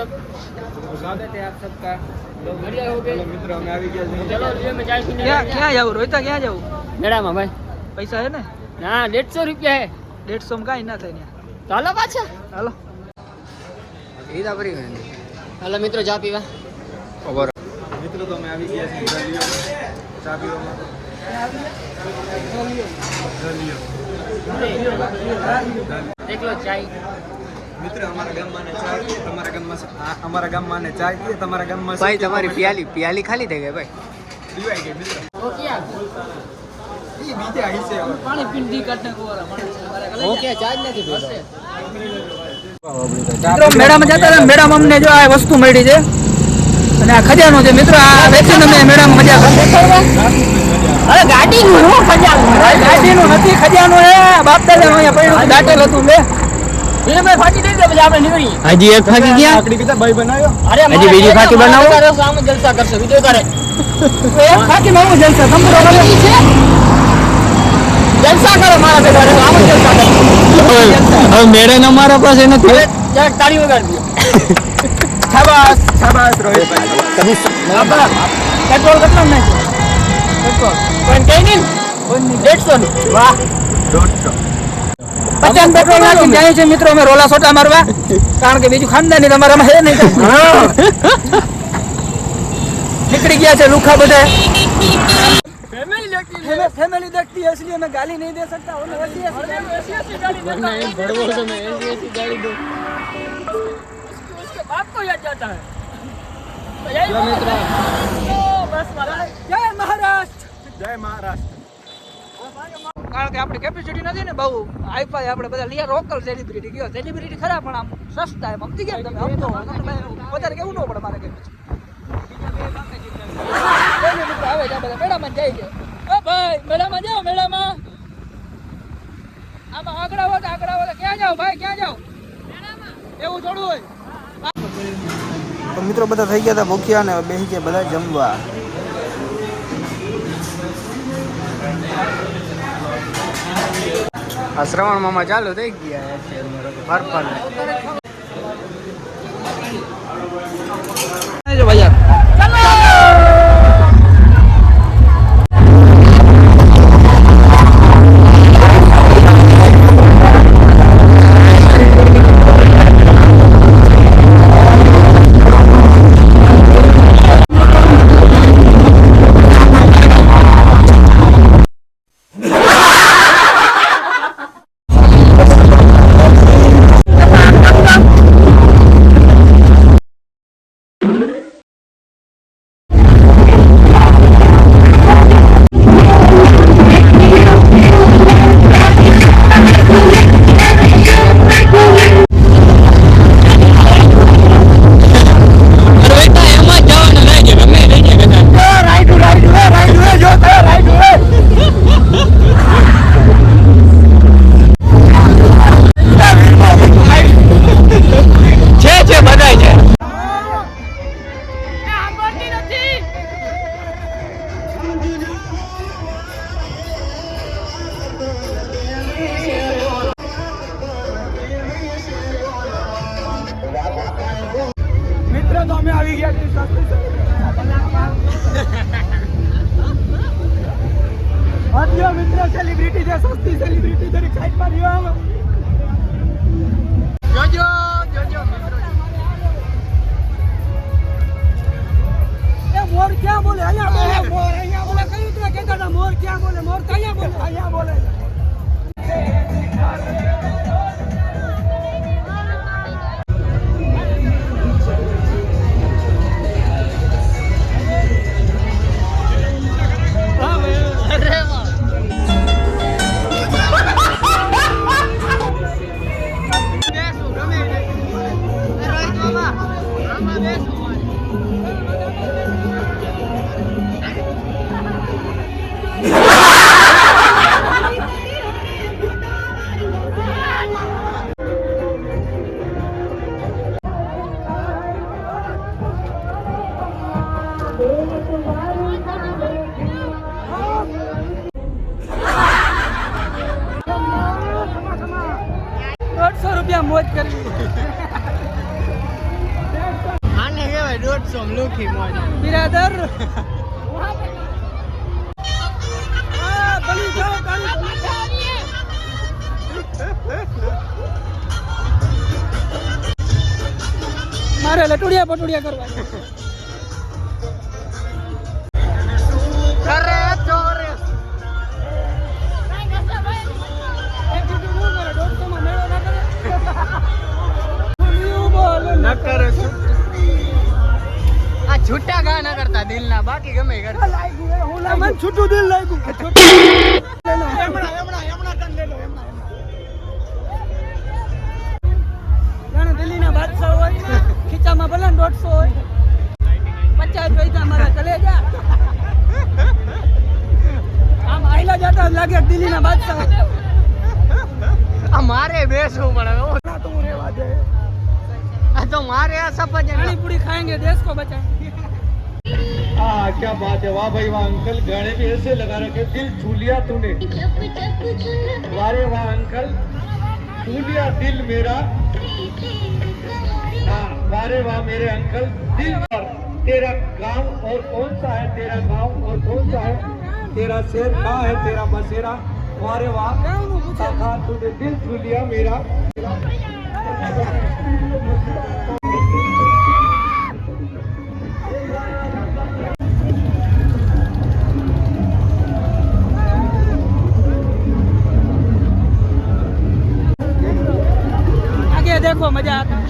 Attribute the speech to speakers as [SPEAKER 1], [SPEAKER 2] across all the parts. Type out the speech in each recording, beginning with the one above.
[SPEAKER 1] सब स्वागत है आप सबका लोग बढ़िया हो गए
[SPEAKER 2] મિત્રો અમે આવી ગયા છીએ
[SPEAKER 1] चलो रियल में चाय पीने
[SPEAKER 3] ક્યાં
[SPEAKER 1] लगे
[SPEAKER 3] ક્યાં જવું રોહિતા ક્યાં જવું
[SPEAKER 1] મેળામાં ભાઈ
[SPEAKER 3] પૈસા હે ને
[SPEAKER 1] ના દેડસો રૂપિયા હે
[SPEAKER 3] દેડસો માં કાંઈ ના થાય ત્યાં
[SPEAKER 1] ચાલો પાછા
[SPEAKER 3] હાલો
[SPEAKER 1] ઈદા ભરી હાલો મિત્રો ચા પીવા
[SPEAKER 2] મિત્રો તો અમે આવી ગયા છીએ ગલીઓ ચા પીવા માટે
[SPEAKER 1] દેખ લો ચાય
[SPEAKER 2] મિત્ર અમારા ગામમાં ને ચાય પીએ તમારા ગામમાં અમારા ગામમાં ને ચા પીએ તમારા ગામમાં
[SPEAKER 4] ભાઈ તમારી પિયાલી પિયાલી ખાલી થઈ ગઈ ભાઈ.
[SPEAKER 2] પીવાય ગઈ મિત્ર.
[SPEAKER 1] ઓ ક્યાં
[SPEAKER 2] ઈ બીજા
[SPEAKER 3] પાણી પીંડી કાઢને કોરા માણસ
[SPEAKER 1] ઓ ચાર્જ નથી
[SPEAKER 3] મિત્રો મેળામાં જતા હતા મેળામાં અમને જો આ વસ્તુ મળી છે. અને આ ખજાનો છે. મિત્રો આ વેચીને અમે મેળામાં મજા કરી.
[SPEAKER 1] અરે ગાડી હું ખજાનું.
[SPEAKER 3] ગાડીનું નથી ખજાનો હે બાપ દાદા અહીંયા પડ્યું દાટેલ હતું લે
[SPEAKER 1] મેં ફાટી દઈ દે પછી આપણે
[SPEAKER 4] હજી એક ફાકી ગયા?
[SPEAKER 2] લાકડી કીધા ભાઈ બનાવ્યો?
[SPEAKER 1] અરે
[SPEAKER 4] હજી બીજી ફાકી બનાવો?
[SPEAKER 1] જલસા કરશે વિડિયો કરે
[SPEAKER 3] એક જલસા
[SPEAKER 1] કરો મારા ભેગા રે, આમ જલસા કરો.
[SPEAKER 4] હવે મેળે મારા પાસે નથી
[SPEAKER 1] જરાક તાળી વગાડી દો
[SPEAKER 2] શાબાશ શાબાશ રોહિતભાઈ.
[SPEAKER 3] પેટ્રોલ કેટલા નાખ્યો? પેટ્રોલ.
[SPEAKER 1] પણ કઈ નહીં. દેડસો ની વાહ.
[SPEAKER 2] દોઢસો.
[SPEAKER 3] પચાસ પેટ્રોલ નાખીને જાય છે મિત્રો અમે રોલા સોટા મારવા કારણ કે બીજું ખાનદાની તમારામાં હે નહીં નીકળી ગયા છે લુખા બધા फैमिली देखती है इसलिए मैं गाली नहीं दे सकता हूँ वैसी ऐसी गाली
[SPEAKER 1] वरना एक बड़बड़ तो मैं ऐसी ऐसी गाड़ी दूं
[SPEAKER 3] उसके बाप को याद जाता है
[SPEAKER 1] चलो मित्रों
[SPEAKER 3] जय महाराष्ट्र
[SPEAKER 2] જય મહારાષ્ટ્ર
[SPEAKER 3] કારણ કે આપણે કેપેસિટી નથી ને બહુ. આઈફાઈ આપણે બધા લીયા લોકલ સેલિબ્રિટી ગયો સેલિબ્રિટી ખરા, પણ આમ સસ્તા એમ. સમજી ગયા તમે? સમજો. વધારે કેવું ન પડે મારે મિત્રો આવે બધા? મેળામાં જાય છે. ઓ ભાઈ, મેળામાં જાઓ, મેળામાં. આમાં આગળ આવો આગળ આવો ક્યાં જાઓ ભાઈ, ક્યાં જાઓ? એવું થોડું હોય.
[SPEAKER 2] મિત્રો બધા થઈ ગયા હતા ભૂખ્યા ને બેસી ગયા બધા જમવા.
[SPEAKER 4] આ શ્રવણ મામા ચાલુ થઈ ગયા છે ફર
[SPEAKER 3] દોઢસો આને કહેવાય દોઢસો
[SPEAKER 1] લુખી મોજ.
[SPEAKER 3] બિરાદર. મારે લટુડિયા પટુડિયા કરવા
[SPEAKER 1] છૂટું
[SPEAKER 3] દિલ લાગ્યું કે દિલ્હીના બાદશાહ હોય ખીચામાં ભલે દોઢસો હોય પચાસ પૈસા મારા ચલે જા આમ આઈલા જતા લાગે દિલ્હીના બાદશાહ
[SPEAKER 1] મારે બેસવું પડે
[SPEAKER 3] તું રેવા દે
[SPEAKER 1] આ તો મારે આ
[SPEAKER 3] સફર પાણીપુરી ખાएंगे દેશ કો બચા
[SPEAKER 2] आहा क्या बात है वाह भाई वाह अंकल गाने भी ऐसे लगा रखे दिल झूलिया तूने वारे वाह अंकल झूलिया दिल मेरा हाँ वारे वाह मेरे अंकल दिल पर तेरा गांव और कौन सा है तेरा गांव और कौन सा है तेरा शेर कहाँ है तेरा बसेरा वारे वाह तूने दिल झूलिया मेरा
[SPEAKER 3] देखो मजा आता है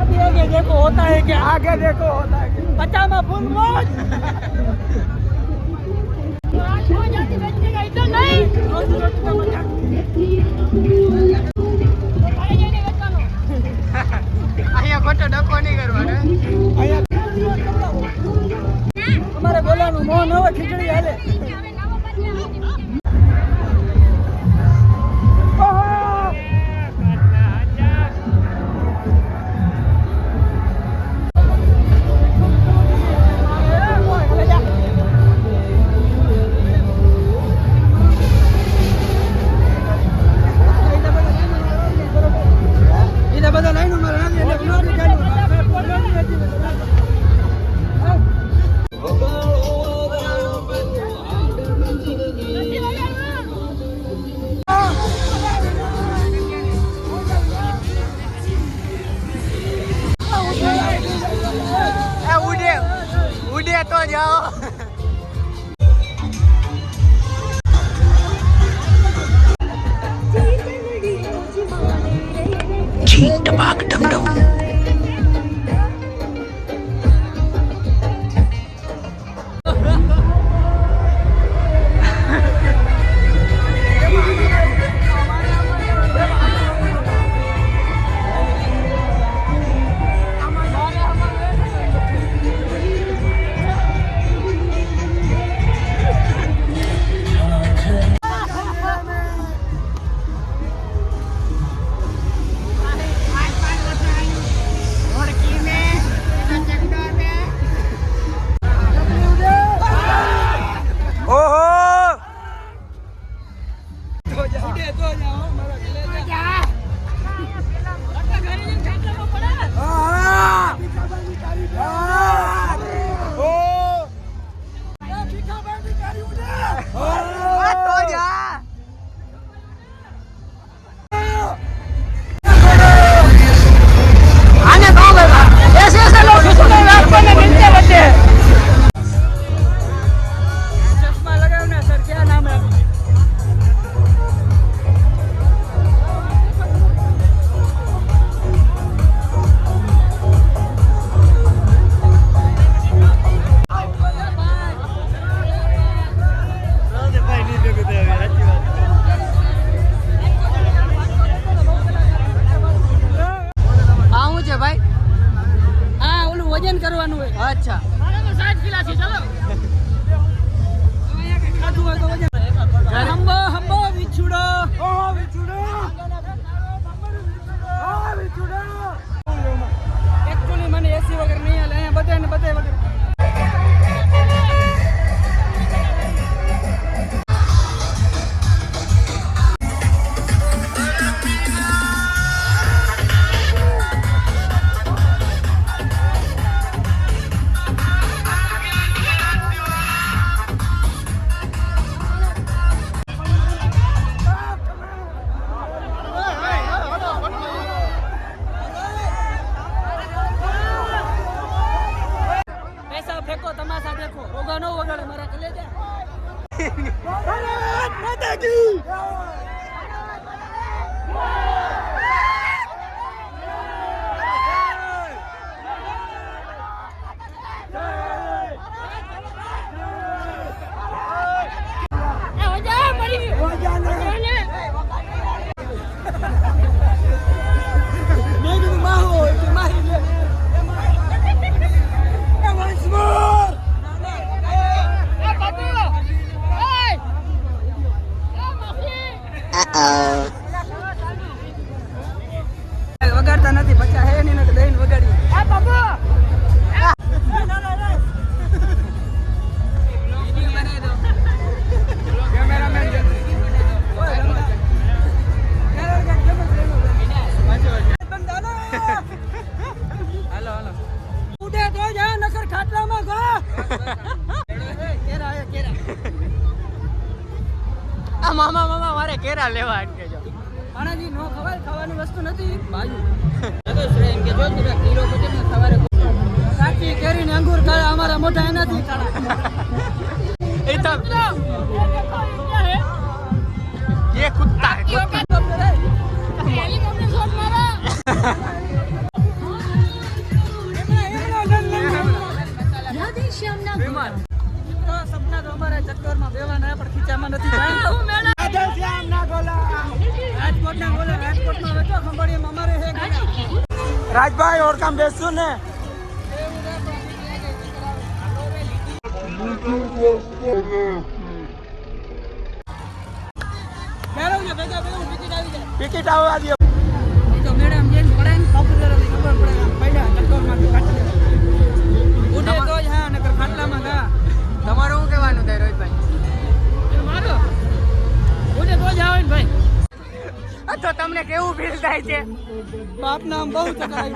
[SPEAKER 3] अभी आगे देखो होता है क्या आगे देखो होता है क्या पचामा फुल मौज रोज रोज का मजाक
[SPEAKER 1] અહીંયા ખોટો ડકો નહીં કરવાનો
[SPEAKER 3] અમારે બોલાનું મોહ ન હોય ખીચડી હાલે રાખો ને
[SPEAKER 1] નીચે વચ્ચે દેખો તમાશા દેખો
[SPEAKER 3] ઓગા નો વગાડે મારા કલેજા આ
[SPEAKER 4] મામા મામા મારે કેરા લેવા અટકે જો
[SPEAKER 3] આનાથી નો ખવાય ખાવાની વસ્તુ નથી બાજુ તો શ્રેય એમ કે જો તમે કિલો પછી ને સવારે કાચી કેરી ને અંગૂર ખાય અમારા મોઢા એનાથી ખાડા
[SPEAKER 4] એ તો ये कुत्ता है कुत्ता ને.
[SPEAKER 3] ટિકિટ
[SPEAKER 4] આવવા દો
[SPEAKER 3] તો મેડમ જેમ પડે ને ખબર પડે પડ્યા ઉડે તો જ હા નકર ખાટલામાં ગા
[SPEAKER 1] તમારું શું કહેવાનું થાય રોહિતભાઈ?
[SPEAKER 3] મારો? ઉડે તો જ આવે ને ભાઈ
[SPEAKER 4] તો તમને કેવું ફીલ થાય છે?
[SPEAKER 3] બાપ નામ બહુ ચક્કર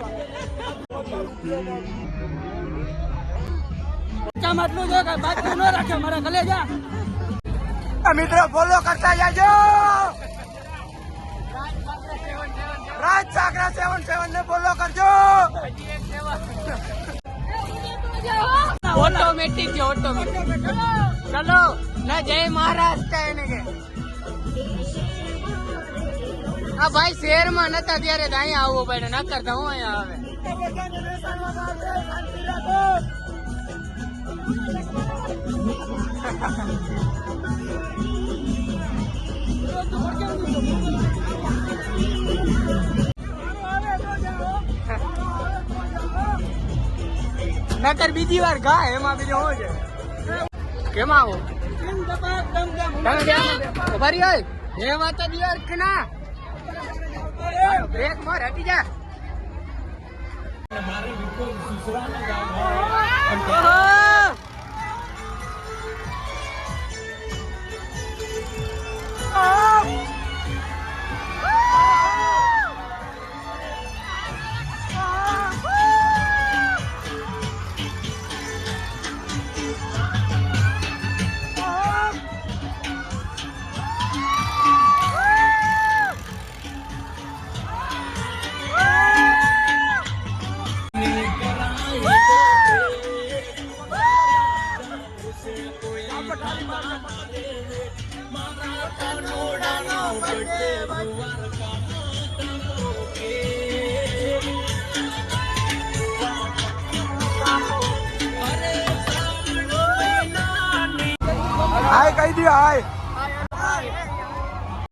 [SPEAKER 4] મિત્રો ફોલો કરતા જાજો રાજ સાગરા સેવન સેવન ને ફોલો કરજો ઓટોમેટિક છે ઓટોમેટિક ચલો ના જય મહારાષ્ટ્ર એને કે આ ભાઈ શહેરમાં નતા, ત્યારે અહીંયા આવવું પડે, નકર તો હું અહીંયા આવે. નકર બીજી વાર ગા એમાં બીજું હોય છે. કેમ આવો? ફરી હોય? એ વાત યાર કે ના? બ્રેક માર, હટી જા. હાય